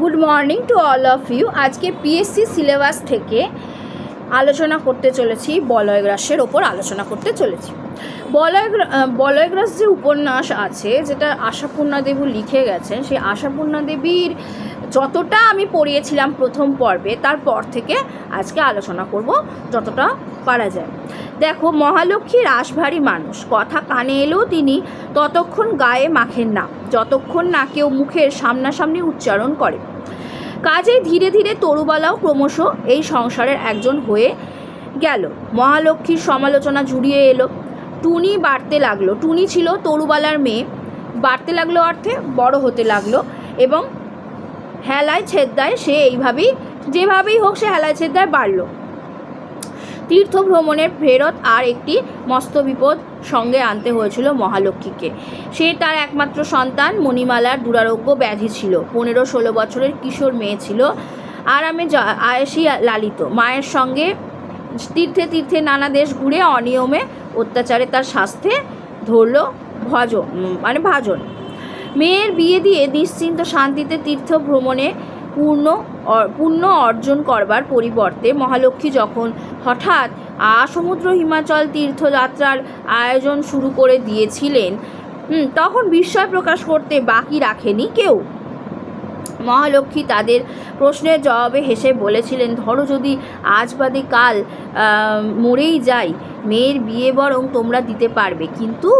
Good morning to all of you. আজকে PSC syllabus থেকে আলোচনা করতে চলেছি বলয়গ্রাসের ওপর আলোচনা করতে চলেছি। বলয়গ্রা বলয়গ্রাস যে উপন্যাস আছে, যেটা আশাপূর্ণা দেবী লিখে গেছেন, সেই আশাপূর্ণা দেবীর যতটা আমি পড়িয়েছিলাম প্রথম পর্বে, তারপর থেকে আজকে আলোচনা করব যতটা পারা যায়। দেখো মহালক্ষ্মী রাশভারী মানুষ, কথা কানে এলেও তিনি ততক্ষণ গায়ে মাখেন না, যতক্ষণ না কেউ মুখের সামনাসামনি উচ্চারণ করে। কাজেই ধীরে ধীরে তরুবালাও ক্রমশ এই সংসারের একজন হয়ে গেল। মহালক্ষ্মীর সমালোচনা জুড়িয়ে এলো। টুনি বাড়তে লাগল। টুনি ছিল তরুবালার মেয়ে। বাড়তে লাগল অর্থে বড় হতে লাগল এবং হেলায় ছেদ্দায় সে এইভাবেই, যেভাবেই হোক সে হেলায় ছেদ্দায় বাড়লো। তীর্থ ভ্রমণের ফেরত আর একটি মস্ত বিপদ সঙ্গে আনতে হয়েছিল মহালক্ষ্মীকে। সে তার একমাত্র সন্তান, মণিমালার দুরারোগ্য ব্যাধি ছিল। পনেরো ষোলো বছরের কিশোর মেয়ে ছিল, আরামে আয়েসি লালিত। মায়ের সঙ্গে তীর্থে তীর্থে নানা দেশ ঘুরে অনিয়মে অত্যাচারে তার স্বাস্থ্যে ধরল ভজন মানে ভাজন। মেয়ের বিয়ে দিয়ে নিশ্চিন্ত শান্তিতে তীর্থ ভ্রমণে পূর্ণ পূর্ণ অর্জন করবার পরিবর্তে মহালক্ষ্মী যখন হঠাৎ সমুদ্র হিমাচল তীর্থযাত্রার আয়োজন শুরু করে দিয়েছিলেন তখন বিস্ময় প্রকাশ করতে বাকি রাখেনি কেউ। মহালক্ষ্মী তাদের প্রশ্নের জবাবে হেসে বলেছিলেন, ধরো যদি আজ বাদে কাল মরেই যাই, মেয়ের বিয়ে বরং তোমরা দিতে পারবে। কিন্তু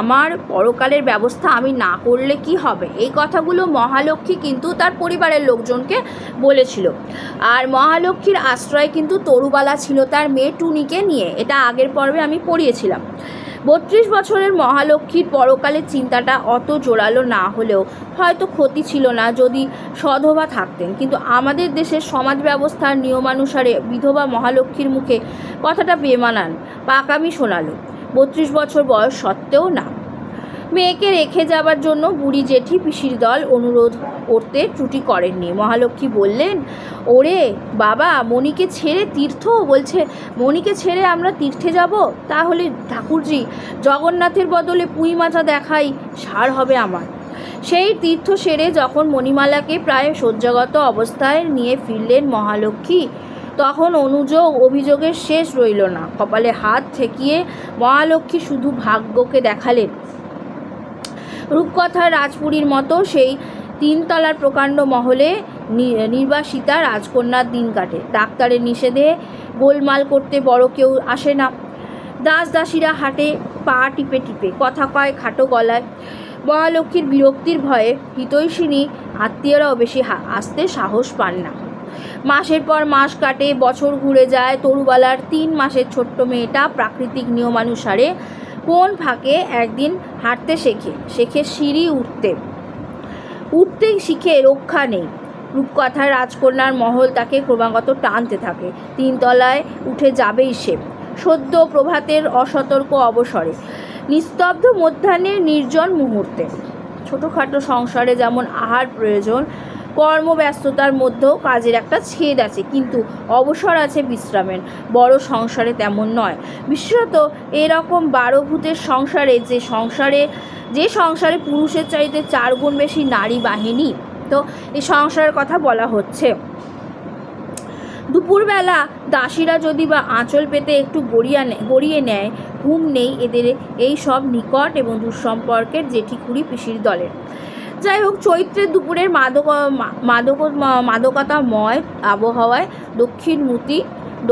আমার পরকালের ব্যবস্থা আমি না করলে কি হবে? এই কথাগুলো মহালক্ষ্মী কিন্তু তার পরিবারের লোকজনকে বলেছিল। আর মহালক্ষ্মীর আশ্রয় কিন্তু তরুবালা ছিল তার মেয়ে টুনিকে নিয়ে। এটা আগের পর্বে আমি পড়িয়েছিলাম। বত্রিশ বছরের মহালক্ষ্মীর পরকালের চিন্তাটা অত জোরালো না হলেও হয়তো ক্ষতি ছিল না যদি সধবা থাকতেন। কিন্তু আমাদের দেশের সমাজ ব্যবস্থার নিয়মানুসারে বিধবা মহালক্ষ্মীর মুখে কথাটা বেমানান, পাকামি শোনালো। বত্রিশ বছর বয়স সত্ত্বেও না। মেয়েকে রেখে যাবার জন্য বুড়ি জেঠি পিসির দল অনুরোধ করতে ত্রুটি করেননি। মহালক্ষ্মী বললেন, ওরে বাবা, মণিকে ছেড়ে তীর্থ? বলছে, মণিকে ছেড়ে আমরা তীর্থে যাব? তাহলে ঠাকুরজি, জগন্নাথের বদলে পুঁই মাথা দেখাই সার হবে আমার। সেই তীর্থ সেরে যখন মণিমালাকে প্রায় শয্যাগত অবস্থায় নিয়ে ফিরলেন মহালক্ষ্মী, তখন অনুযোগ অভিযোগের শেষ রইল না। কপালে হাত ঠেকিয়ে মহালক্ষ্মী শুধু ভাগ্যকে দেখালেন। রূপকথার রাজপুরীর মতো সেই তিনতলার প্রকাণ্ড মহলে নির্বাসিতা রাজকন্যার দিন কাটে। ডাক্তারের নিষেধে গোলমাল করতে বড় কেউ আসে না। দাস দাসীরা হাটে, পা টিপে টিপে, কথা কয় খাটো গলায়। মহালক্ষ্মীর বিরক্তির ভয়ে হিতৈষিনী আত্মীয়রাও বেশি আসতে সাহস পান না। মাসের পর মাস কাটে, বছর ঘুরে যায়, তরুবালার তিন মাসের ছোট্ট মেয়েটা প্রাকৃতিক নিয়মানুসারে কোন ফাঁকে একদিন হাঁটতে শেখে? শেখে সিঁড়ি উঠতে। উঠতে শিখে রক্ষা নেই। রূপকথার রাজকন্যার মহল তাকে ক্রমাগত টানতে থাকে। তিনতলায় উঠে যাবেই সে। সদ্য প্রভাতের অসতর্ক অবসরে। নিস্তব্ধ মধ্যাহ্নের নির্জন মুহূর্তে। ছোটোখাটো সংসারে যেমন আহার প্রয়োজন কর্মব্যস্ততার মধ্যেও কাজের একটা ছেদ আছে, কিন্তু অবসর আছে বিশ্রামের। বড় সংসারে তেমন নয়। বিশেষত এরকম বারো ভূতের সংসারে যে সংসারে যে সংসারে পুরুষের চাইতে চার গুণ বেশি নারী বাহিনী, তো এই সংসারের কথা বলা হচ্ছে। দুপুরবেলা দাসীরা যদি বা আঁচল পেতে একটু গড়িয়া নে- গড়িয়ে নেয়, ঘুম নেই, এদের এই সব নিকট এবং দুঃসম্পর্কের জেঠিকুড়ি পিসির দলের। যাই হোক, চৈত্রের দুপুরের মাদক মাদক মাদকতাময় আবহাওয়ায় দক্ষিণমুখী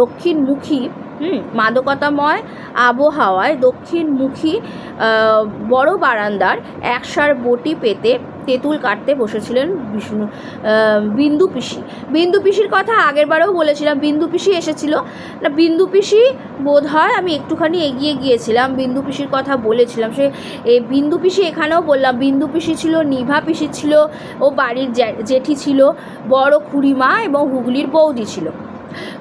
দক্ষিণমুখী, হুম, মাদকতাময় আবহাওয়ায় দক্ষিণমুখী বড় বারান্দার একসার বটি পেতে তেঁতুল কাটতে বসেছিলেন বিষ্ণু বিন্দু পিসি। বিন্দু পিসির কথা আগেরবারেও বলেছিলাম, বিন্দু পিসি এসেছিল। না, বিন্দু পিসি বোধ হয় আমি একটুখানি এগিয়ে গিয়েছিলাম, বিন্দু পিসির কথা বলেছিলাম। সে, এ, বিন্দু পিসি এখানেও বললাম, বিন্দু পিসি ছিল, নিভা পিসি ছিল, ও বাড়ির জেঠি ছিল, বড় খুড়িমা এবং হুগলির বৌদি ছিল।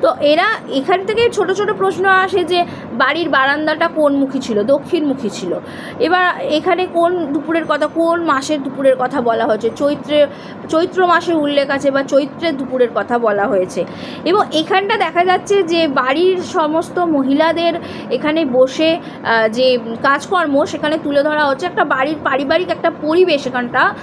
তো এরা এখান থেকে ছোট ছোট প্রশ্ন আসে যে বাড়ির বারান্দাটা কোন মুখী ছিল দক্ষিণমুখী ছিল। এবার এখানে কোন দুপুরের কথা, কোন মাসের দুপুরের কথা বলা হয়েছে? চৈত্রে, চৈত্র মাসের উল্লেখ আছে বা চৈত্রের দুপুরের কথা বলা হয়েছে। এবং এখানটা দেখা যাচ্ছে যে বাড়ির সমস্ত মহিলাদের এখানে বসে যে কাজকর্ম সেখানে তুলে ধরা হচ্ছে। একটা বাড়ির পারিবারিক একটা পরিবেশ এখানটা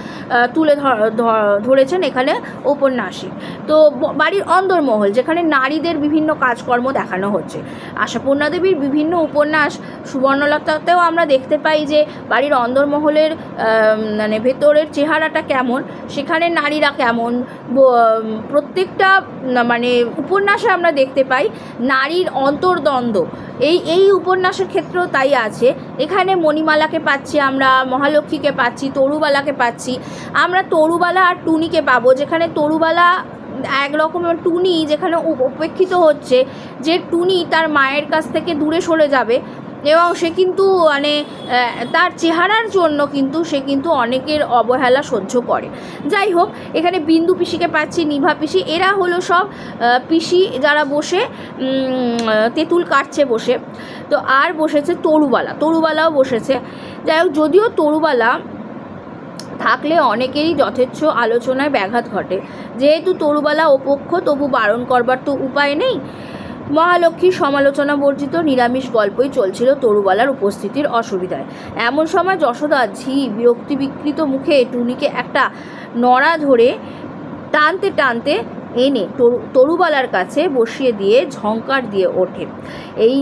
তুলে ধর- ধর- ধরেছেন এখানে ঔপন্যাসিক। তো বাড়ির অন্দরমহল যেখানে নারীদের বিভিন্ন কাজকর্ম দেখানো হচ্ছে। আশাপূর্ণা দেবীর বিভিন্ন উপন্যাস সুবর্ণলতাতেও আমরা দেখতে পাই যে বাড়ির অন্দরমহলের মানে ভেতরের চেহারাটা কেমন, সেখানে নারীরা কেমন প্রত্যেকটা মানে উপন্যাসে আমরা দেখতে পাই নারীর অন্তর্দ্বন্দ্ব। এই এই উপন্যাসের ক্ষেত্রেও তাই আছে। এখানে মণিমালাকে পাচ্ছি আমরা, মহালক্ষ্মীকে পাচ্ছি, তরুবালাকে পাচ্ছি। আমরা তরুবালা আর টুনিকে পাবো, যেখানে তরুবালা এক রকমের টুনি যেখানে উপ- উপেক্ষিত হচ্ছে, যে টুনি তার মায়ের কাছ থেকে দূরে সরে যাবে এবং সে কিন্তু মানে তার চেহারার জন্য কিন্তু সে কিন্তু অনেকের অবহেলা সহ্য করে। যাই হোক, এখানে বিন্দু পিসিকে পাচ্ছি, নিভা পিসি। এরা হলো সব পিসি যারা বসে তেঁতুল কাটছে বসে। তো আর বসেছে তরুবালা, তরুবালাও বসেছে। যাই হোক, যদিও তরুবালা থাকলে অনেকেরই যথেচ্ছ আলোচনায় ব্যাঘাত ঘটে। যেহেতু তরুবালা ওপক্ষ তবু বারণ করবার তো উপায় নেই। মহালক্ষ্মীর সমালোচনা বর্জিত নিরামিষ গল্পই চলছিল তরুবালার উপস্থিতির অসুবিধায়। এমন সময় যশোদা ঝি বিরক্তি বিকৃত মুখে টুনিকে একটা নড়া ধরে টানতে টানতে এনে তরু, তরুবালার কাছে বসিয়ে দিয়ে ঝঙ্কার দিয়ে ওঠে। এই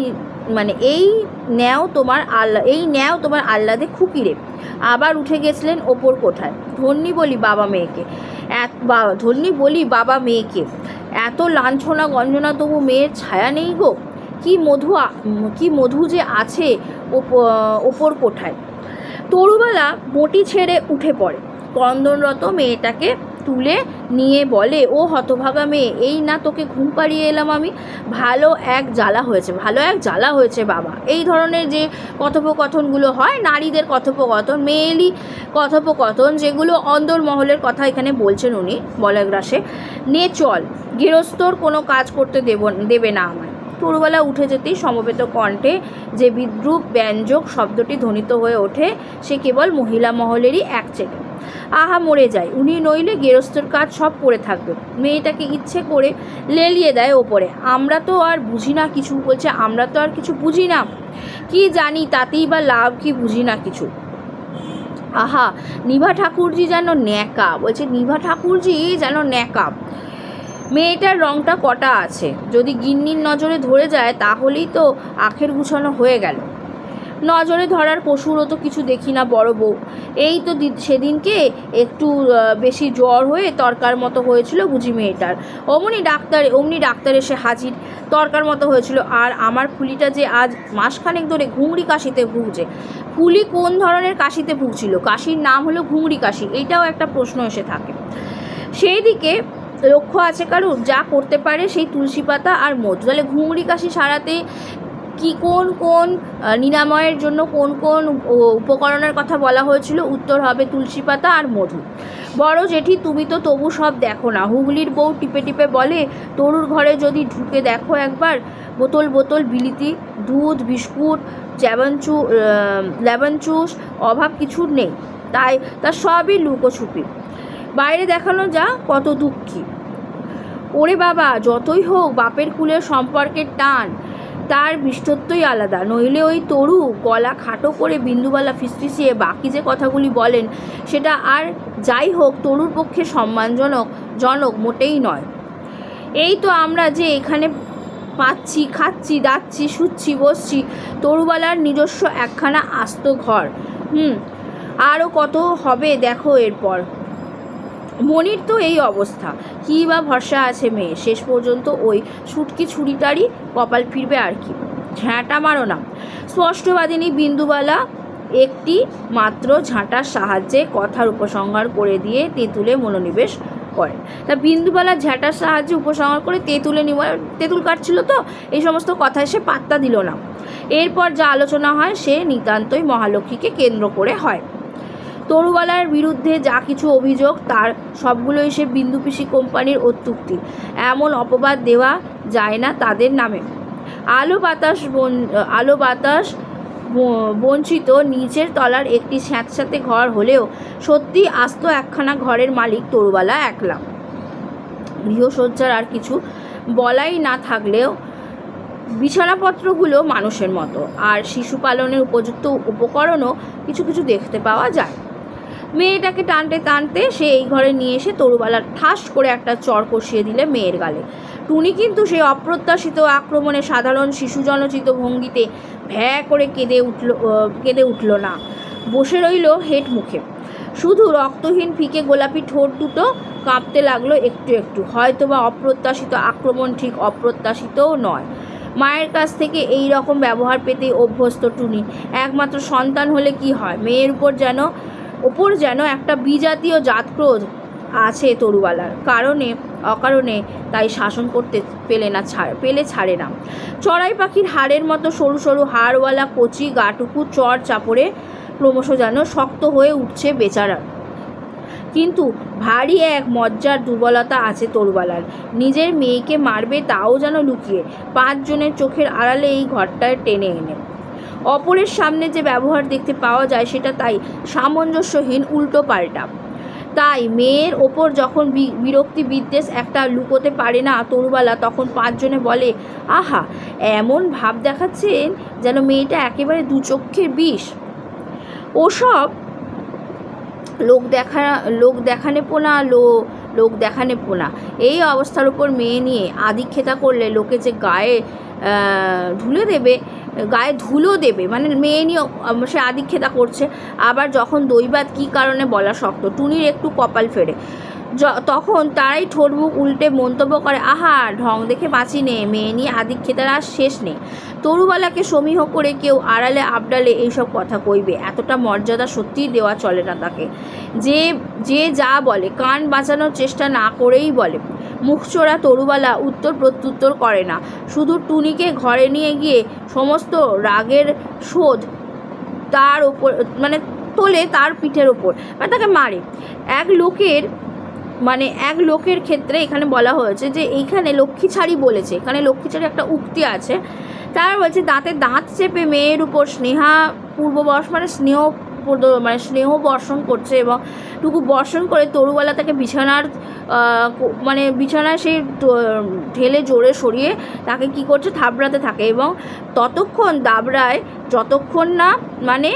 মানে এই ন্যাও তোমার আল্লা, এই ন্যাও তোমার আহ্লাদে খুকিরে। আবার উঠে গেছিলেন ওপর কোঠায়। ধন্যী বলি বাবা মেয়েকে। এক বা, ধন্যী বলি বাবা মেয়েকে। এত লাঞ্ছনা গঞ্জনা, তবু মেয়ের ছায়া নেই গো। কি মধু কি মধু যে আছে ওপ- ওপর কোঠায়। তরুবেলা বটি ছেড়ে উঠে পড়ে। ক্রন্দনরত মেয়েটাকে তুলে নিয়ে বলে, ও হতভাগা মেয়ে, এই না তোকে ঘুম পাড়িয়ে এলাম আমি। ভালো এক জ্বালা হয়েছে, ভালো এক জ্বালা হয়েছে বাবা। এই ধরনের যে কথোপকথনগুলো হয়, নারীদের কথোপকথন, মেয়েলি কথোপকথন, যেগুলো অন্দরমহলের কথা এখানে বলছেন উনি, বলগ্রাসে, নে চল, গৃহস্থর কোনো কাজ করতে দেব, দেবে না আমায়। পুরবেলা উঠে যেতেই সমবেত কণ্ঠে যে বিদ্রুপ ব্যঞ্জক শব্দটি ধ্বনিত হয়ে ওঠে, সে কেবল মহিলা মহলেরই এক চেকে আহা, মরে যায় উনি নইলে গেরস্তর কাজ সব করে থাকবে। মেয়েটাকে ইচ্ছে করে লেলিয়ে দেয় ওপরে। আমরা তো আর বুঝি না কিছু, বলছে, আমরা তো আর কিছু বুঝি না। কি জানি, তাতেই বা লাভ কি বুঝি না কিছু। আহা, নিভা ঠাকুরজি যেন ন্যাকা, বলছে, নিভা ঠাকুরজি যেন ন্যাকা। মেয়েটার রংটা কটা আছে? যদি গিন্নির নজরে ধরে যায়, তাহলেই তো আখের গুছানো হয়ে গেল। নজরে ধরার পশুরও তো কিছু দেখি না, বড় বউ। এই তো সেদিনকে একটু বেশি জ্বর হয়ে তরকার মতো হয়েছিল বুঝি মেয়েটার। অমনি ডাক্তার অমনি ডাক্তার এসে হাজির। তরকার মতো হয়েছিল। আর আমার ফুলিটা যে আজ মাসখানেক ধরে ঘুংড়ি কাশিতে ভুগছে। ফুলি কোন ধরনের কাশিতে ভুগছিল? কাশির নাম হলো ঘুংড়ি কাশি। এইটাও একটা প্রশ্ন এসে থাকে। সেই দিকে লক্ষ্য আছে কারুর? যা করতে পারে সেই তুলসী পাতা আর মধু। তাহলে ঘুংড়ি কাশি সারাতে কি কোন কোন নিরাময়ের জন্য কোন কোন উপকরণের কথা বলা হয়েছিল? উত্তর হবে তুলসী পাতা আর মধু। বড় জেঠি, তুমি তো তবু সব দেখো না। হুগলির বউ টিপে টিপে বলে, তরুর ঘরে যদি ঢুকে দেখো একবার, বোতল বোতল বিলিতি, দুধ, বিস্কুট চ্যাবনচু জুস অভাব কিছুর নেই। তাই, তা সবই লুকোছুপি। বাইরে দেখানো যা কত দুঃখী। ওরে বাবা, যতই হোক বাপের কুলের সম্পর্কের টান, তার বিষ্টত্বই আলাদা। নইলে ওই তরু গলা খাটো করে বিন্দুবালা ফিসফিসিয়ে বাকি যে কথাগুলি বলেন, সেটা আর যাই হোক তরুর পক্ষে সম্মানজনক, জনক মোটেই নয়। এই তো আমরা যে এখানে পাচ্ছি, খাচ্ছি, দাচ্ছি, শুচ্ছি, বসছি, তরুবালার নিজস্ব একখানা আস্ত ঘর। হুম আরও কত হবে দেখো এরপর। মনির তো এই অবস্থা। কী বা ভরসা আছে মেয়ে শেষ পর্যন্ত ওই ছুটকি ছুরিটারই কপাল ফিরবে আর কি। ঝ্যাঁটা মারো না। স্পষ্টবাদিনী বিন্দুবালা একটি মাত্র ঝাঁটার সাহায্যে কথার উপসংহার করে দিয়ে তেঁতুলে মনোনিবেশ করে। তা বিন্দুবালা ঝাঁটার সাহায্যে উপসংহার করে তেঁতুলে নিব তেঁতুল কাটছিল তো? এই সমস্ত কথায় সে পাত্তা দিল না। এরপর যা আলোচনা হয় সে নিতান্তই মহালক্ষ্মীকে কেন্দ্র করে হয়। তরুবালার বিরুদ্ধে যা কিছু অভিযোগ, তার সবগুলোই সে বিন্দুপিসি কোম্পানির অত্যুক্তি। এমন অপবাদ দেওয়া যায় না তাদের নামে। আলো বাতাস বন- আলো বাতাস বঞ্চিত নিচের তলার একটি স্যাঁতস্যাঁতে ঘর হলেও সত্যি আস্ত একখানা ঘরের মালিক তরুবালা একলা। গৃহসজ্জার আর কিছু বলাই না থাকলেও বিছানাপত্রগুলো মানুষের মতো। আর শিশু পালনের উপযুক্ত উপকরণও কিছু কিছু দেখতে পাওয়া যায়। মেয়েটাকে টানতে টানতে সে এই ঘরে নিয়ে এসে তরুবালার ঠাস করে একটা চর কষিয়ে দিলে মেয়ের গালে। টুনি কিন্তু সেই অপ্রত্যাশিত আক্রমণে সাধারণ শিশু জনচিত ভঙ্গিতে ভ্যা করে কেঁদে উঠল কেঁদে উঠল না। বসে রইল হেট মুখে। শুধু রক্তহীন ফিকে গোলাপি ঠোঁট দুটো কাঁপতে লাগল একটু একটু। হয়তোবা অপ্রত্যাশিত আক্রমণ ঠিক অপ্রত্যাশিতও নয়। মায়ের কাছ থেকে এই রকম ব্যবহার পেতে অভ্যস্ত টুনি। একমাত্র সন্তান হলে কি হয়? মেয়ের উপর যেন ওপর যেন একটা বিজাতীয় জাতক্রোধ আছে তরুবালার কারণে, অকারণে তাই শাসন করতে পেলে না ছাড়, পেলে ছাড়ে না। চড়াই পাখির হাড়ের মতো সরু সরু হাড়ওয়ালা কচি গাটুকু চর চাপড়ে ক্রমশ যেন শক্ত হয়ে উঠছে বেচারা। কিন্তু ভারী এক মজ্জার দুর্বলতা আছে তরুবালার। নিজের মেয়েকে মারবে তাও যেন লুকিয়ে, পাঁচজনের চোখের আড়ালে এই ঘরটায় টেনে এনে। অপরের সামনে যে ব্যবহার দেখতে পাওয়া যায় সেটা তাই সামঞ্জস্যহীন, উল্টো পাল্টা। তাই মেয়ের ওপর যখন বিরক্তি বিদ্বেষ একটা লুকোতে পারে না তরুবালা, তখন পাঁচজনে বলে, আহা, এমন ভাব দেখাচ্ছেন যেন মেয়েটা একেবারে দু চক্ষের বিষ। ওসব লোক দেখা, লোক দেখানে পোনা, লো, লোক দেখানে পোনা। এই অবস্থার উপর মেয়ে নিয়ে আদিক্ষেতা করলে লোকে যে গায়ে ঢুলে দেবে গায়ে ধুলো দেবে। মানে মেয়ে নিয়ে সে আদিক্ষেতা করছে। আবার যখন দৈবাত কী কারণে বলা শক্ত, টুনির একটু কপাল ফেরে। তখন তারাই ঠোঁট মুখ উল্টে মন্তব্য করে, আহা, ঢং দেখে বাঁচি নে, মেয়ে নিয়ে আদিক্ষেতার আর শেষ নেই। তরুবালাকে সমীহ করে কেউ আড়ালে আবডালে এইসব কথা কইবে। এতটা মর্যাদা সত্যিই দেওয়া চলে না তাকে। যে যে যা বলে, কান বাঁচানোর চেষ্টা না করেই বলে। মুখচোরা তরুবালা উত্তর প্রত্যুত্তর করে না। শুধু টুনিকে ঘরে নিয়ে গিয়ে সমস্ত রাগের শোধ তার ওপর মানে তোলে তার পিঠের ওপর। মানে তাকে মারে। এক লোকের মানে এক লোকের ক্ষেত্রে এখানে বলা হয়েছে যে এইখানে লক্ষ্মীছাড়ি বলেছে, এখানে লক্ষ্মীছাড়ি একটা উক্তি আছে। তার বলছে, দাঁতে দাঁত চেপে মেয়ের উপর স্নেহা পূর্ববশ মানে স্নেহ মানে স্নেহ বর্ষণ করছে এবং টুকু বর্ষণ করে তরুবালা তাকে বিছানার মানে বিছানায় সেই ঢেলে জোরে সরিয়ে তাকে কি করছে, থাবড়াতে থাকে এবং ততক্ষণ দাবড়ায়, যতক্ষণ না মানে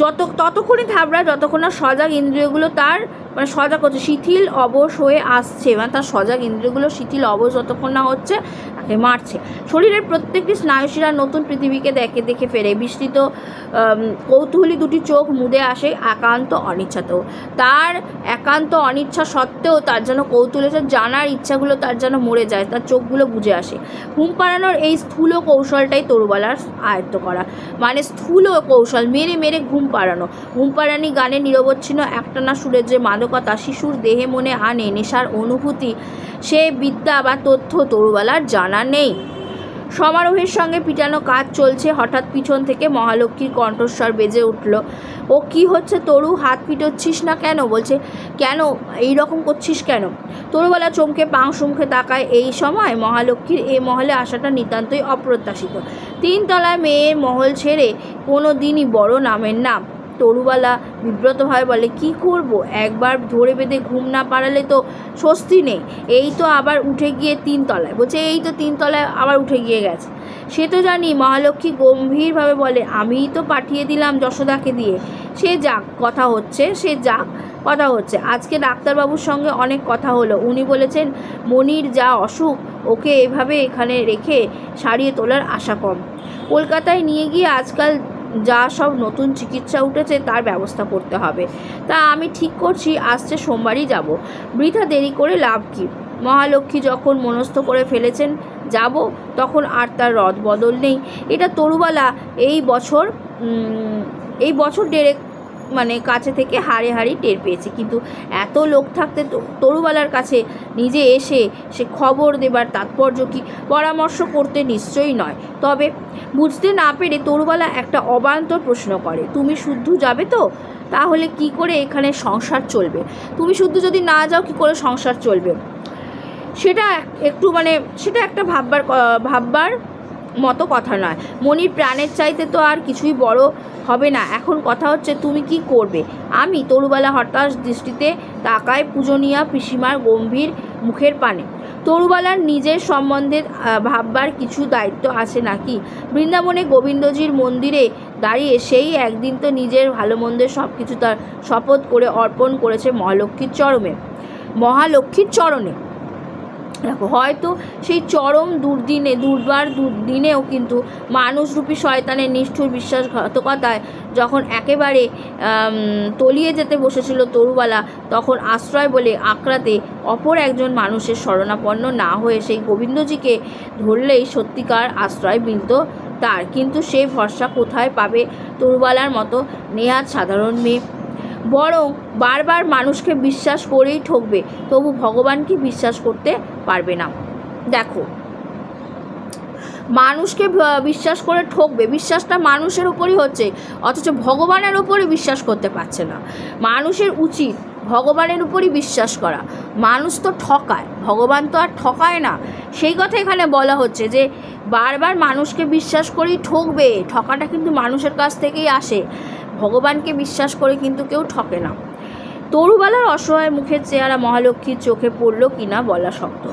যত, ততক্ষণই থাবড়ায়, যতক্ষণ না সজাগ ইন্দ্রিয়গুলো তার মানে সজাগ হচ্ছে, শিথিল অবশ হয়ে আসছে মানে তার সজাগ ইন্দ্রিয়গুলো শিথিল অবশ যতক্ষণ না হচ্ছে, তাকে মারছে। শরীরের প্রত্যেকটি স্নায়ুশিরা নতুন পৃথিবীকে দেখে দেখে ফেরে। বিস্তৃত কৌতূহলী দুটি চোখ মুদে আসে, একান্ত অনিচ্ছাতেও। তার একান্ত অনিচ্ছা সত্ত্বেও তার যেন কৌতূহলের জানার ইচ্ছাগুলো তার যেন মরে যায়, তার চোখগুলো বুঝে আসে। ঘুম পাড়ানোর এই স্থূল কৌশলটাই তরুবালার আয়ত্ত করা। মানে স্থূল কৌশল, মেরে মেরে ঘুম পাড়ানো। ঘুম পাড়ানি গানে নিরবচ্ছিন্ন একটানা সুরের যে মাদকতা শিশুর দেহে মনে আনে, নেশার অনুভূতি, সে বিদ্যা বা তথ্য তরুবালার জানা নেই। সমারোহের সঙ্গে পিটানো কাজ চলছে, হঠাৎ পিছন থেকে মহালক্ষ্মীর কণ্ঠস্বর বেজে উঠল। ও কি হচ্ছে তরু? হাত পিটোচ্ছিস না কেন? বলছে, কেন? এই রকম করছিস কেন? তরুবালা চমকে পাংশ মুখে তাকায়। এই সময় মহালক্ষ্মীর এই মহলে আসাটা নিতান্তই অপ্রত্যাশিত। তিনতলায় মেয়ের মহল ছেড়ে কোনো দিনই বড় নামের নাম তরুবালা বিব্রতভাবে বলে, কি করব? একবার ধরে বেঁধে ঘুম না পাড়ালে তো স্বস্তি নেই। এই তো আবার উঠে গিয়ে তিনতলায়। বলছে, এই তো তিনতলায় আবার উঠে গিয়ে গেছে। সে তো জানি, মহালক্ষ্মী গম্ভীরভাবে বলে, আমিই তো পাঠিয়ে দিলাম যশোদাকে দিয়ে। সে যাক, কথা হচ্ছে, সে যাক, কথা হচ্ছে। আজকে ডাক্তারবাবুর সঙ্গে অনেক কথা হলো। উনি বলেছেন, মনির যা অসুখ, ওকে এভাবে এখানে রেখে সারিয়ে তোলার আশা কম। কলকাতায় নিয়ে গিয়ে আজকাল যা সব নতুন চিকিৎসা উঠেছে তার ব্যবস্থা করতে হবে। তা আমি ঠিক করছি, আসছে সোমবারই যাব। বৃথা দেরি করে লাভ কী? মহালক্ষ্মী যখন মনস্থ করে ফেলেছেন যাব, তখন আর তার রদ বদল নেই। এটা তরুবালা, এই বছর এই বছর ডেরেক মানে কাছে থেকে হাড়ে হাড়ি টের পেয়েছে। কিন্তু এত লোক থাকতে তরুবালার কাছে নিজে এসে সে খবর দেবার তাৎপর্য কি? পরামর্শ করতে নিশ্চয়ই নয়। তবে বুঝতে না পেরে তরুবালা একটা অবান্তর প্রশ্ন করে, তুমি শুদ্ধ যাবে তো? তাহলে কি করে এখানে সংসার চলবে? তুমি শুদ্ধ যদি না যাও, কি করে সংসার চলবে? সেটা একটু মানে সেটা একটা ভাববার ভাববার মতো কথা নয়। মনির প্রাণের চাইতে তো আর কিছুই বড় হবে না। এখন কথা হচ্ছে, তুমি কি করবে? আমি তরুবালা হতাশ দৃষ্টিতে তাকায় পূজনীয়া পিসিমার গম্ভীর মুখের পানে। তরুবালার নিজের সম্বন্ধে ভাববার কিছু দায়িত্ব আছে নাকি? বৃন্দাবনে গোবিন্দজির মন্দিরে দাঁড়িয়ে সেই একদিন তো নিজের ভালো মন্দের সব কিছু তার শপথ করে অর্পণ করেছে মহালক্ষ্মীর চরমে মহালক্ষ্মীর চরণে। হয়তো সেই চরম দুর্দিনে, দুর্বার দুর্দিনেও কিন্তু মানুষরূপী শয়তানের নিষ্ঠুর বিশ্বাসঘাতকতায় যখন একেবারে তলিয়ে যেতে বসেছিল তরুবালা, তখন আশ্রয় বলে আঁকড়াতে অপর একজন মানুষের শরণাপন্ন না হয়ে সেই গোবিন্দজিকে ধরলেই সত্যিকার আশ্রয় মিলত তার। কিন্তু সে ভরসা কোথায় পাবে তরুবালার মতো নেহাত সাধারণ মেয়ে? বরং বারবার মানুষকে বিশ্বাস করেই ঠকবে, তবু ভগবানকে বিশ্বাস করতে পারবে না? দেখো, মানুষকে বিশ্বাস করে ঠকবে, বিশ্বাসটা মানুষের উপরই হচ্ছে, অথচ ভগবানের উপরে বিশ্বাস করতে পারছে না। মানুষের উচিত ভগবানের উপরই বিশ্বাস করা। মানুষ তো ঠকায়, ভগবান তো আর ঠকায় না। সেই কথা এখানে বলা হচ্ছে যে, বারবার মানুষকে বিশ্বাস করেই ঠকবে, ঠকাটা কিন্তু মানুষের কাছ থেকেই আসে। ভগবানকে বিশ্বাস করে কিন্তু কেউ ঠকে না। তরুবালার অসহায় মুখের চেহারা মহালক্ষ্মীর চোখে পড়ল কি না বলা শক্ত।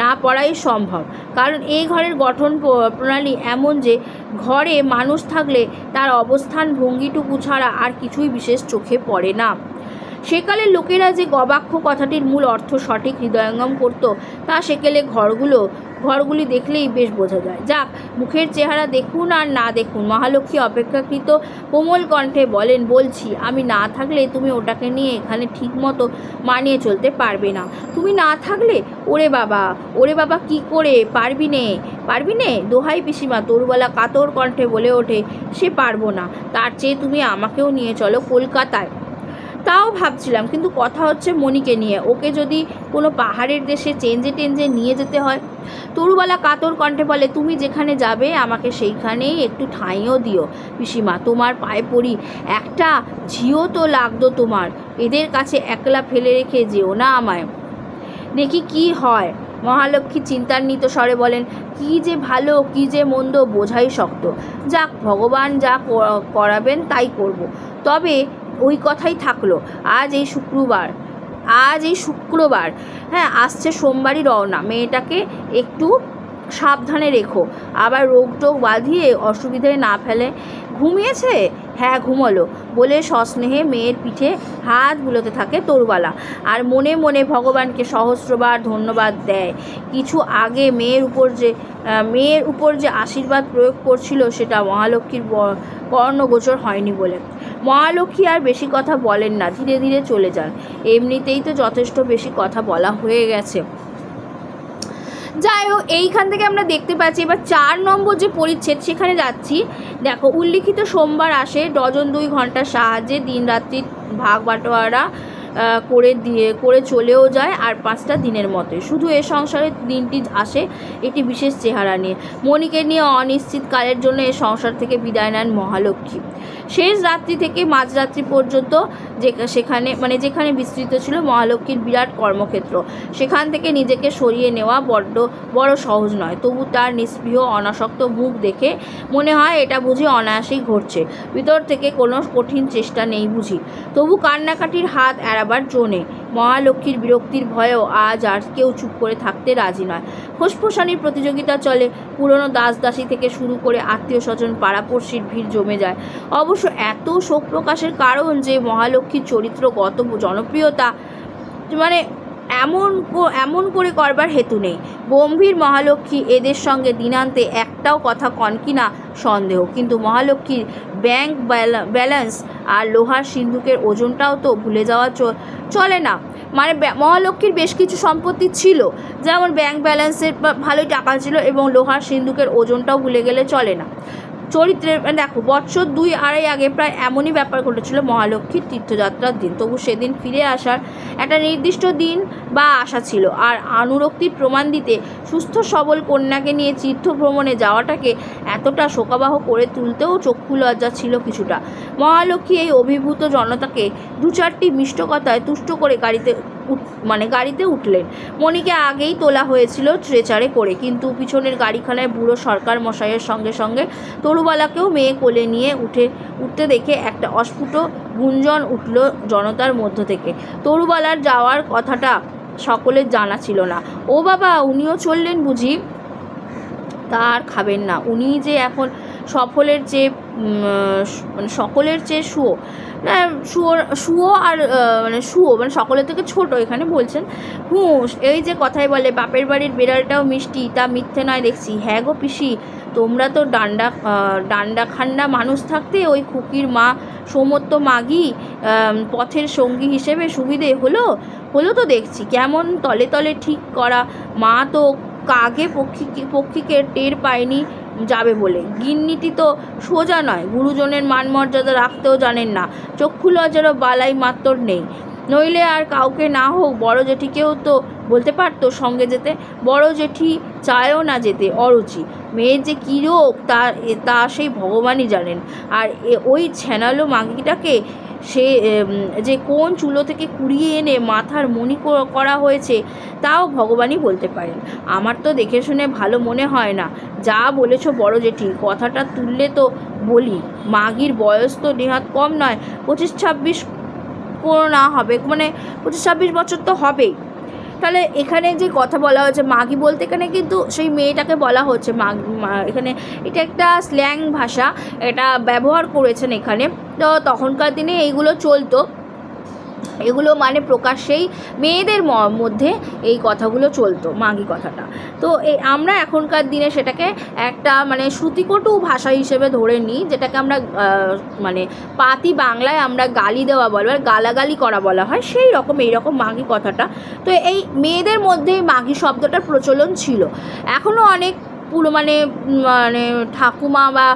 না পড়াই সম্ভব, কারণ এই ঘরের গঠন প্রণালী এমন যে, ঘরে মানুষ থাকলে তার অবস্থান ভঙ্গিটুকু ছাড়া আর কিছুই বিশেষ চোখে পড়ে না। সেকালের লোকেরা যে গবাক্ষ কথাটির মূল অর্থ সঠিক হৃদয়ঙ্গম করত, তা সেকেলে ঘরগুলো, ঘরগুলি দেখলেই বেশ বোঝা যায়। যাক, মুখের চেহারা দেখুন আর না দেখুন, মহালক্ষ্মী অপেক্ষাকৃত কোমল কণ্ঠে বলেন, বলছি, আমি না থাকলে তুমি ওটাকে নিয়ে এখানে ঠিকমতো মানিয়ে চলতে পারবে না। তুমি না থাকলে? ওরে বাবা ওরে বাবা কি করে? পারবি নে পারবি নে? দোহাই পিসিমা, তোরবেলা কাতর কণ্ঠে বলে ওঠে, সে পারব না। তার চেয়ে তুমি আমাকেও নিয়ে চলো কলকাতায়। তাও ভাবছিলাম, কিন্তু কথা হচ্ছে মণিকে নিয়ে। ওকে যদি কোনো পাহাড়ের দেশে চেঞ্জে টেঞ্জে নিয়ে যেতে হয়? তরুবালা কাতর কণ্ঠে বলে, তুমি যেখানে যাবে, আমাকে সেইখানেই একটু ঠাঁইও দিও। পিসিমা, তোমার পায়ে পড়ি। একটা ঝিও তো লাগতো তোমার। এদের কাছে একলা ফেলে রেখে যেও না আমায়। দেখি কি হয়? মহালক্ষ্মী চিন্তান্বিত স্বরে বলেন, কি যে ভালো, কি যে মন্দ, বোঝাই শক্ত। যাক, ভগবান যা করাবেন তাই করব। তবে ওই কথাই থাকল, আজ এই শুক্রবার, আজ এই শুক্রবার হ্যাঁ আসছে সোমবারই রওনা, মেয়েটাকে একটু সাবধানে রেখো, আবার রোগ টোগ বাঁধিয়ে অসুবিধায় না ফেলে, ঘুমিয়েছে? হ্যাঁ ঘুমোলো। বলে সস্নেহে মেয়ের পিঠে হাত বুলোতে থাকে তরুবালা আর মনে মনে ভগবানকে সহস্রবার ধন্যবাদ দেয়। কিছু আগে মেয়ের উপর যে মেয়ের উপর যে আশীর্বাদ প্রয়োগ করছিল সেটা মহালক্ষ্মীর কর্ণগোচর হয়নি বলে। মহালক্ষ্মী আর বেশি কথা বলেন না, ধীরে ধীরে চলে যান। এমনিতেই তো যথেষ্ট বেশি কথা বলা হয়ে গেছে। যাই হোক, এইখান থেকে আমরা দেখতে পাচ্ছি, এবার চার নম্বর যে পরিচ্ছেদ, সেখানে যাচ্ছি। দেখো, উল্লিখিত সোমবার আসে, ডজন দুই ঘণ্টার সাহায্যে দিন রাত্রি ভাগ বাটোয়ারা করে দিয়ে, করে চলেও যায়, আর পাঁচটা দিনের মতোই। শুধু এ সংসারে দিনটি আসে একটি বিশেষ চেহারা নিয়ে। মণিকে নিয়ে অনিশ্চিত কালের জন্য এ সংসার থেকে বিদায় নেন মহালক্ষ্মী। শেষ রাত্রি থেকে মাঝরাত্রি পর্যন্ত যে সেখানে মানে যেখানে বিস্তৃত ছিল মহালক্ষ্মীর বিরাট কর্মক্ষেত্র। সেখান থেকে নিজেকে সরিয়ে নেওয়া বড্ড, বড় সহজ নয়। তবু তার নিস্পৃহ, অনাসক্ত মুখ দেখে মনে হয় এটা বুঝি অনায়াসেই ঘটছে। ভিতর থেকে কোনো কঠিন চেষ্টা নেই বুঝি। তবু কান্নাকাটির হাত এড়াবার জো নেই। মহালক্ষ্মীর বিরক্তির ভয়েও আজ আর কেউ চুপ করে থাকতে রাজি নয়। ফুসফুসানির প্রতিযোগিতা চলে, পুরনো দাস দাসী থেকে শুরু করে আত্মীয় স্বজন পাড়াপড়শির ভিড় জমে যায়। অবশ্য এত শোক প্রকাশের কারণ যে মহালক্ষ্মীর চরিত্রগত জনপ্রিয়তা মানে এমন এমন করে করবার হেতু নেই। গম্ভীর মহালক্ষ্মী এদের সঙ্গে দিনান্তে একটাও কথা কন কিনা সন্দেহ, কিন্তু মহালক্ষ্মীর ব্যাংক ব্যালা- ব্যালেন্স আর লোহার সিন্ধুকের ওজনটাও তো ভুলে যাওয়া চলে না। মানে মহালক্ষ্মীর বেশ কিছু সম্পত্তি ছিল, যেমন ব্যাংক ব্যালেন্সের ভালোই টাকা ছিল এবং লোহার সিন্ধুকের ওজনটাও ভুলে গেলে চলে না। চরিত্রের মানে দেখো বছর দুই আড়াই আগে প্রায় এমনই ব্যাপার ঘটেছিল মহালক্ষ্মীর তীর্থযাত্রার দিন। তবু সেদিন ফিরে আসার একটা নির্দিষ্ট দিন বা আশা ছিল। আর আনুরক্তির প্রমাণ দিতে সুস্থ সবল কন্যাকে নিয়ে তীর্থ ভ্রমণে যাওয়াটাকে এতটা শোকাবাহ করে তুলতেও চক্ষু লজ্জা ছিল কিছুটা। মহালক্ষ্মী এই অভিভূত জনতাকে দু চারটি মিষ্ট কথায় তুষ্ট করে গাড়িতে মানে গাড়িতে উঠলেন। মণিকে আগেই তোলা হয়েছিল ট্রেচারে করে। কিন্তু পিছনের গাড়িখানায় বুড়ো সরকার মশাইয়ের সঙ্গে সঙ্গে তরুবালাকেও মেয়ে কোলে নিয়ে উঠে, উঠতে দেখে একটা অস্ফুট গুঞ্জন উঠল জনতার মধ্য থেকে। তরুবালার যাওয়ার কথাটা সকলের জানা ছিল না। ও বাবা, উনিও চললেন বুঝি? তার খাবেন না। উনি যে এখন সফলের চেয়ে মানে সকলের চেয়ে শুয়ো। না শুয়ো শুয়ো আর মানে শুয়ো মানে সকলের থেকে ছোট এখানে বলছেন। হুঁস এই যে কথাই বলে, বাপের বাড়ির বিড়ালটাও মিষ্টি, তা মিথ্যে নয় দেখছি। হ্যাঁ গো পিসি, তোমরা তো ডান্ডা ডান্ডা খান্ডা মানুষ থাকতে ওই খুকির মা সমত্ত মাগি পথের সঙ্গী হিসেবে সুবিধে হলো? হলো তো দেখছি, কেমন তলে তলে ঠিক করা। মা তো কাগে পক্ষী, পক্ষীকে টের পায়নি। যাবে বলে। গিন্নিটি তো সোজা নয়, গুরুজনের মান মর্যাদা রাখতেও জানেন না। চক্ষু লজ্জারও বালাই মাত্র নেই। নইলে আর কাউকে না হোক, বড় জেঠিকেও তো বলতে পারতো সঙ্গে যেতে। বড় জেঠি চায়ও না যেতে, অরুচি। মেয়ের যে কী রোগ, তা তা সেই ভগবানই জানেন। আর ওই ছ্যানালো মাগিটাকে সে যে কোন চুলো থেকে কুড়িয়ে এনে মাথার মণি কর- হয়েছে তাও ভগবানই বলতে পারেন। আমার তো দেখে শুনে ভালো মনে হয় না। যা বলেছ বড় জেঠি, কথাটা তুললে তো বলি। মাগির বয়স তো নেহাত কম নয়, পঁচিশ ছাব্বিশ করোনা হবে মানে পঁচিশ ছাব্বিশ বছর তো হবেই। তাহলে এখানে যে কথা বলা হয়েছে, মাগি বলতে এখানে কিন্তু সেই মেয়েটাকে বলা হচ্ছে মাগ এখানে এটা একটা স্ল্যাং ভাষা, এটা ব্যবহার করেছেন এখানে। তো তখনকার দিনে এইগুলো চলতো। এগুলো মানে প্রকাশ্যেই মেয়েদের মধ্যে এই কথাগুলো চলতো, মাগি কথাটা। তো এই আমরা এখনকার দিনে সেটাকে একটা মানে শ্রুতিকটু ভাষা হিসেবে ধরে নিই, যেটাকে আমরা মানে পাতি বাংলায় আমরা গালি দেওয়া বলা আর গালাগালি করা বলা হয়, সেই রকম, এই রকম মাগি কথাটা। তো এই মেয়েদের মধ্যে মাগি শব্দটার প্রচলন ছিল। এখনও অনেক পুরো মানে মানে ঠাকুমা বা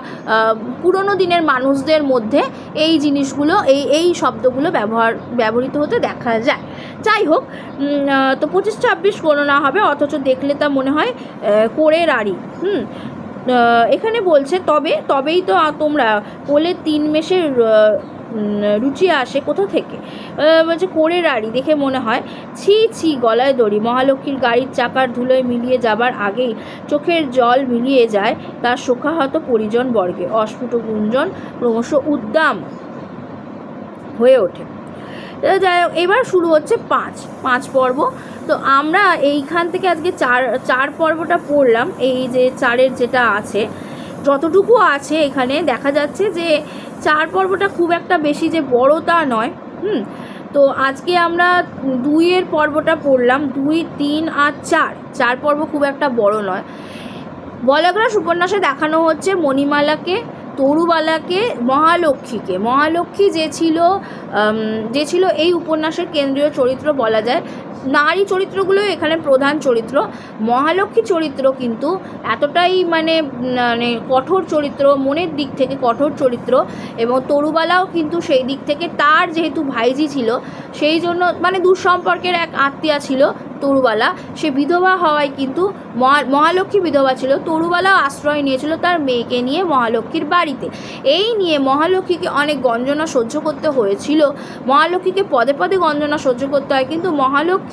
পুরনো দিনের মানুষদের মধ্যে এই জিনিসগুলো, এই এই শব্দগুলো ব্যবহার, ব্যবহৃত হতে দেখা যায়। যাই হোক তো পঁচিশ ছাব্বিশ কোনো না হবে, অথচ দেখলে তা মনে হয় করে রাড়ি হুম? এখানে বলছে, তবে, তবেই তো তোমরা কোলে তিন মেসের রুচি আসে কোথা থেকে? বলছে করে রাড়ি দেখে মনে হয়, ছি ছি, গলায় দড়ি। মহালক্ষ্মীর গাড়ির চাকার ধুলোয় মিলিয়ে যাবার আগেই চোখের জল মিলিয়ে যায় তার শোকাহত পরিজন বর্গে। অস্ফুট গুঞ্জন ক্রমশ উদ্দাম হয়ে ওঠে। যাই হোক, এবার শুরু হচ্ছে পাঁচ পাঁচ পর্ব। তো আমরা এইখান থেকে আজকে চার চার পর্বটা পড়লাম। এই যে চারের যেটা আছে যতটুকু আছে এখানে, দেখা যাচ্ছে যে চার পর্বটা খুব একটা বেশি যে বড় তা নয়, হুম? তো আজকে আমরা দুইয়ের পর্বটা পড়লাম, দুই, তিন আর চার। চার পর্ব খুব একটা বড় নয়। বলগ্রাস উপন্যাসে দেখানো হচ্ছে মণিমালাকে, তরুবালাকে, মহালক্ষ্মীকে। মহালক্ষ্মী যে ছিল যে ছিল এই উপন্যাসের কেন্দ্রীয় চরিত্র বলা যায়। নারী চরিত্রগুলো এখানে প্রধান চরিত্র। মহালক্ষ্মী চরিত্র কিন্তু এতটাই মানে মানে কঠোর চরিত্র, মনের দিক থেকে কঠোর চরিত্র এবং তরুবালাও কিন্তু সেই দিক থেকে তার যেহেতু ভাইজি ছিল, সেই জন্য মানে দুঃসম্পর্কের এক আত্মীয়া ছিল তরুবালা। সে বিধবা হওয়ায় কিন্তু মহা, মহালক্ষ্মী বিধবা ছিল, তরুবালাও আশ্রয় নিয়েছিল তার মেয়েকে নিয়ে মহালক্ষ্মীর বাড়িতে। এই নিয়ে মহালক্ষ্মীকে অনেক গঞ্জনা সহ্য করতে হয়েছিল। মহালক্ষ্মীকে পদে পদে গঞ্জনা সহ্য করতে হয়, কিন্তু মহালক্ষ্মী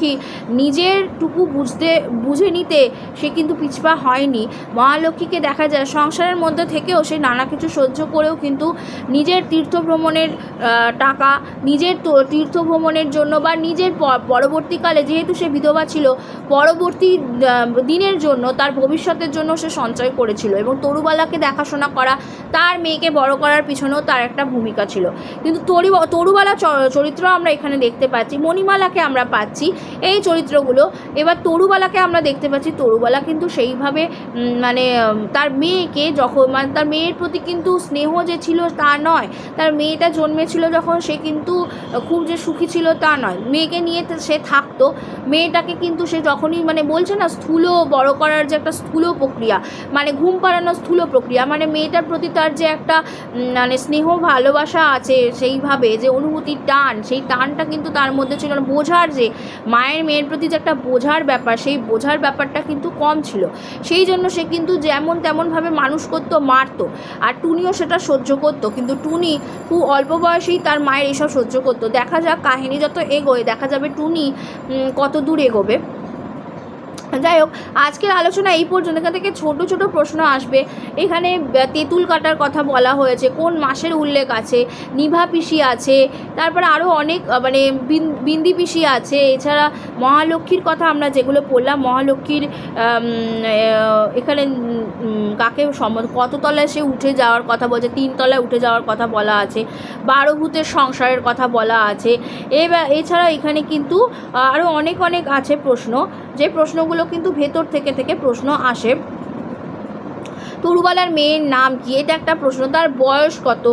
নিজের টুকু বুঝতে, বুঝে নিতে সে কিন্তু পিছপা হয়নি। মহালক্ষ্মীকে দেখা যায় সংসারের মধ্যে থেকেও সে নানা কিছু সহ্য করেও কিন্তু নিজের তীর্থ ভ্রমণের টাকা, নিজের তীর্থ ভ্রমণের জন্য বা নিজের পরবর্তীকালে যেহেতু সে বিধবা ছিল, পরবর্তী দিনের জন্য তার ভবিষ্যতের জন্য সে সঞ্চয় করেছিল এবং তরুবালাকে দেখাশোনা করা, তার মেয়েকে বড় করার পিছনেও তার একটা ভূমিকা ছিল। কিন্তু তরি, তরুবালা চরিত্র আমরা এখানে দেখতে পাচ্ছি, মণিমালাকে আমরা পাচ্ছি এই চরিত্রগুলো। এবার তরুবালাকে আমরা দেখতে পাচ্ছি, তরুবালা কিন্তু সেইভাবে মানে তার মেয়েকে যখন মানে তার মেয়ের প্রতি কিন্তু স্নেহ যে ছিল তা নয়। তার মেয়েটা জন্মেছিল যখন সে কিন্তু খুব যে সুখী ছিল তা নয়। মেয়েকে নিয়ে সে থাকতো। মেয়েটাকে কিন্তু সে যখনই মানে বলছে না, স্থূল বড় করার যে একটা স্থূল প্রক্রিয়া মানে ঘুম পাড়ানোর স্থূল প্রক্রিয়া মানে মেয়েটার প্রতি তার যে একটা মানে স্নেহ, ভালোবাসা আছে সেইভাবে, যে অনুভূতির টান, সেই টানটা কিন্তু তার মধ্যে ছিল। না বোঝার যে মায়ের, মেয়ের প্রতি যে একটা বোঝার ব্যাপার, সেই বোঝার ব্যাপারটা কিন্তু কম ছিল। সেই জন্য সে কিন্তু যেমন তেমনভাবে মানুষ করতো, মারতো। আর টুনিও সেটা সহ্য করতো। কিন্তু টুনি খুব অল্প বয়সেই তার মায়ের এসব সহ্য করতো। দেখা যাক কাহিনী যত এগোয়, দেখা যাবে টুনি কত দূর এগোবে। যাই হোক, আজকের আলোচনা এই পর্যন্ত। এখান থেকে ছোট ছোট প্রশ্ন আসবে। এখানে তেঁতুল কাটার কথা বলা হয়েছে, কোন মাসের উল্লেখ আছে, নিভা পিসি আছে, তারপরে আরও অনেক মানে বিন- বিন্দি পিসি আছে, এছাড়া মহালক্ষ্মীর কথা আমরা যেগুলো পড়লাম, মহালক্ষ্মীর এখানে কাকে সম কত তলায় সে উঠে যাওয়ার কথা বলছে তিন তলায় উঠে যাওয়ার কথা বলা আছে বারো ভূতের সংসারের কথা বলা আছে এছাড়া এখানে কিন্তু আরও অনেক অনেক আছে প্রশ্ন। যে প্রশ্নগুলো কিন্তু ভেতর থেকে থেকে প্রশ্ন আসে। তরুবালার মেয়ের নাম কি? এটা একটা প্রশ্ন। তার বয়স কত?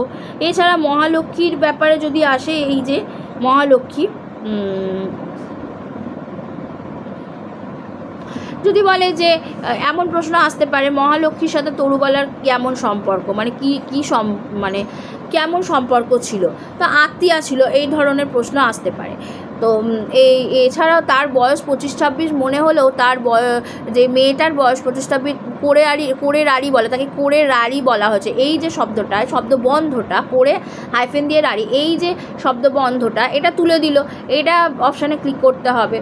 এছাড়া মহালক্ষ্মীর ব্যাপারে যদি আসে এই যে মহালক্ষ্মী যদি বলে যে এমন প্রশ্ন আসতে পারে মহালক্ষ্মীর সাথে তরুবালার কেমন সম্পর্ক? মানে কি কি সম মানে কেমন সম্পর্ক ছিল? তা আত্মীয়া ছিল, এই ধরনের প্রশ্ন আসতে পারে। তো এই, এছাড়াও তার বয়স পঁচিশ ছাব্বিশ মনে হলেও তার বয়, যে মেয়েটার বয়স পঁচিশ ছাব্বিশ করে আড়ি, করে রাড়ি বলে, তাকে করে রাড়ি বলা হয়েছে। এই যে শব্দটা শব্দ বন্ধটা করে হাইফেন দিয়ে রাড়ি, এই যে শব্দ বন্ধটা এটা তুলে দিল। এটা অপশানে ক্লিক করতে হবে।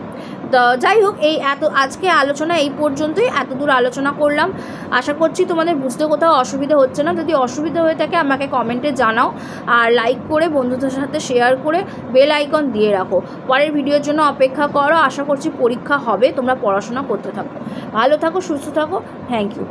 যাই হোক, এই এত, আজকে আলোচনা এই পর্যন্তই। এত দূর আলোচনা করলাম। আশা করছি তোমাদের বুঝতে কোথাও অসুবিধা হচ্ছে না। যদি অসুবিধা হয়ে থাকে, আমাকে কমেন্টে জানাও আর লাইক করে, বন্ধুদের সাথে শেয়ার করে বেল আইকন দিয়ে রাখো। পরের ভিডিওর জন্য অপেক্ষা করো। আশা করছি পরীক্ষা হবে। তোমরা পড়াশোনা করতে থাকো। ভালো থাকো, সুস্থ থাকো। Thank you